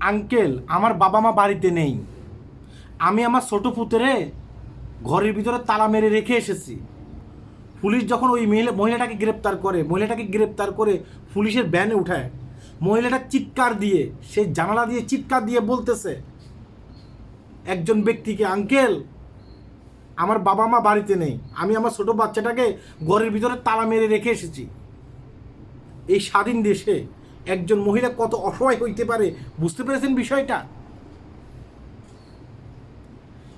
Uncle, আমার বাবা মা বাড়িতে নেই। আমি আমার ছোট পুতরে ঘরের ভিতরে তালা মেরে রেখে এসেছি। পুলিশ যখন ওই মহিলা মহিলাটাকে গ্রেপ্তার করে, মহিলাটাকে গ্রেপ্তার করে পুলিশের ব্যানে উঠায়, মহিলাটা চিৎকার দিয়ে, সে জানালা দিয়ে চিৎকার দিয়ে বলতেছে, একজন ব্যক্তিকে, আঙ্কেল, আমার বাবা মা বাড়িতে নেই। আমি আমার ছোট বাচ্চাটাকে ঘরের ভিতরে তালা মেরে রেখে এসেছি। এই স্বাধীন দেশে একজন মহিলা কত অসহায় হইতে পারে? বুঝতে পেরেছেন বিষয়টা?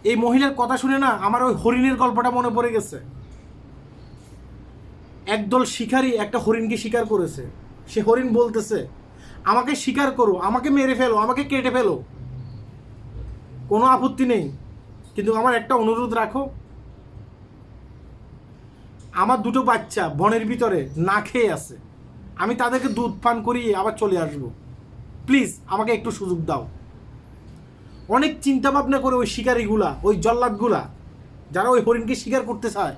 এই মহিলার কথা শুনে না আমার ওই হরিণের গল্পটা মনে পড়ে গেছে। একদল শিকারী একটা হরিণকে শিকার করেছে। সে হরিণ বলতেছে, আমাকে শিকার করো, আমাকে মেরে ফেলো, আমাকে কেটে ফেলো। কোনো আপত্তি নেই। কিন্তু আমার একটা অনুরোধ রাখো। আমার দুটো বাচ্চা বনের ভিতরে না খেয়ে আছে। আমি তাদেরকে দুধ পান করিয়ে আবার চলে আসব। প্লিজ, আমাকে একটু সুযোগ দাও। অনেক চিন্তা ভাবনা করে ওই শিকারীগুলা, ওই জল্লাদগুলা, যারা ওই হরিণকে শিকার করতে চায়,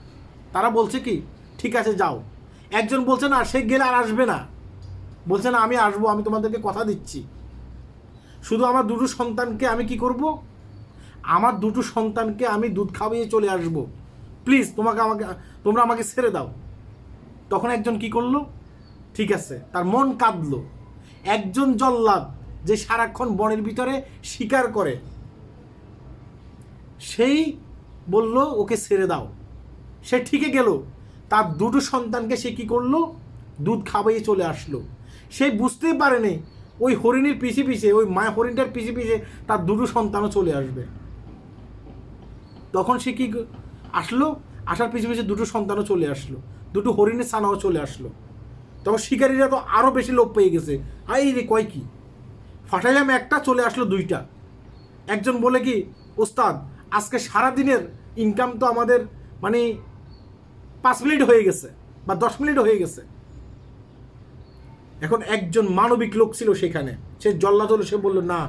তারা বলছে কি, ঠিক আছে, যাও। একজন বলছে, না, সে গেলে আর আসবে না। বলছে, না, আমি আসব, আমি তোমাদেরকে কথা দিচ্ছি। শুধু আমার দুটো সন্তানকে আমি কি করব? আমার দুটো সন্তানকে আমি দুধ খাওয়িয়ে চলে আসব। প্লিজ, তোমাকে আমাকে, তোমরা আমাকে ছেড়ে দাও। তখন একজন কি করল? ঠিক আছে, তার মন কাঁদলো। একজন জল্লাদ যে সারাক্ষণ বনের ভিতরে শিকার করে, সেই বলল, ওকে ছেড়ে দাও। সে ঠিকই গেল। তার দুটো সন্তানকে সে কি করল? দুধ খাওয়াইয়ে চলে আসলো। সে বুঝতেই পারেনি, ওই হরিণের পিছে পিছে, ওই মায়া হরিণটার পিছে পিছে তার দুটো সন্তানও চলে আসবে। তখন সে কি আসলো? আসার পিছে পিছে দুটো সন্তানও চলে আসলো, দুটো হরিণের ছানাও চলে আসলো। তখন শিকারীরা তো আরও বেশি লোভ পেয়ে গেছে। আই রে কয় কি? ফাটাইলাম একটা, চলে আসলো দুইটা। একজন বলে কি, ওস্তাদ, আজকে সারা দিনের ইনকাম তো আমাদের মানে পাঁচ মিনিট হয়ে গেছে বা দশ মিনিট হয়ে গেছে। এখন একজন মানবিক লোক ছিল সেখানে। সে জল্লাদ হলো সে বলল, না,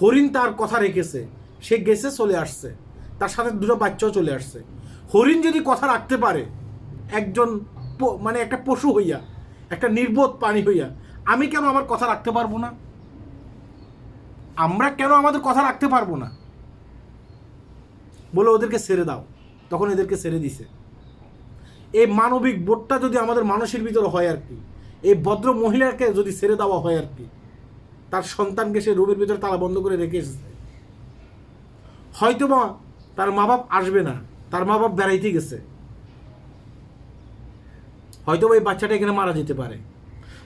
হরিণ তার কথা রেখেছে। সে গেছে, চলে আসছে। তার সাথে দুটো বাচ্চাও চলে আসছে। হরিণ যদি কথা রাখতে পারে, একজন মানে একটা পশু হইয়া, একটা নির্বোধ প্রাণী হইয়া, আমি কেন আমার কথা রাখতে পারব না? আমরা কেন আমাদের কথা রাখতে পারব না? বলে ওদেরকে ছেড়ে দাও। তখন এদেরকে ছেড়ে দিছে। এই মানবিক বোধটা যদি আমাদের মানুষের ভিতরে হয় আর কি, এই ভদ্র মহিলাকে যদি ছেড়ে দেওয়া হয় আর কি, তার সন্তানকে সে রুমের ভিতরে তালা বন্ধ করে রেখে এসেছে। হয়তোবা তার মা বাপ আসবে না, তার মা বাপ বেড়াইতে গেছে। হয়তো ওই বাচ্চাটা এখানে মারা যেতে পারে।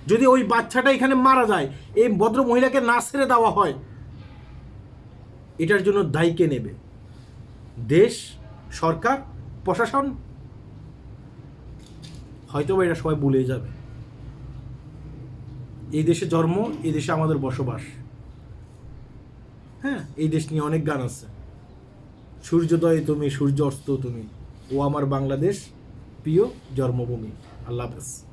যদি ওই বাচ্চাটা এখানে মারা যায়, এই ভদ্র মহিলাকে না ছেড়ে দেওয়া হয়, এটার জন্য দায়ী কে নেবে? দেশ, সরকার, প্রশাসন? হয়তো বা এটা সবাই ভুলে যাবে। এই দেশে জন্ম, এই দেশে আমাদের বসবাস। হ্যাঁ এই দেশ নিয়ে অনেক গান আছে। সূর্যোদয় তুমি, সূর্য অস্ত তুমি। ও আমার বাংলাদেশ, প্রিয় জন্মভূমি। আল্লাহ হাফেজ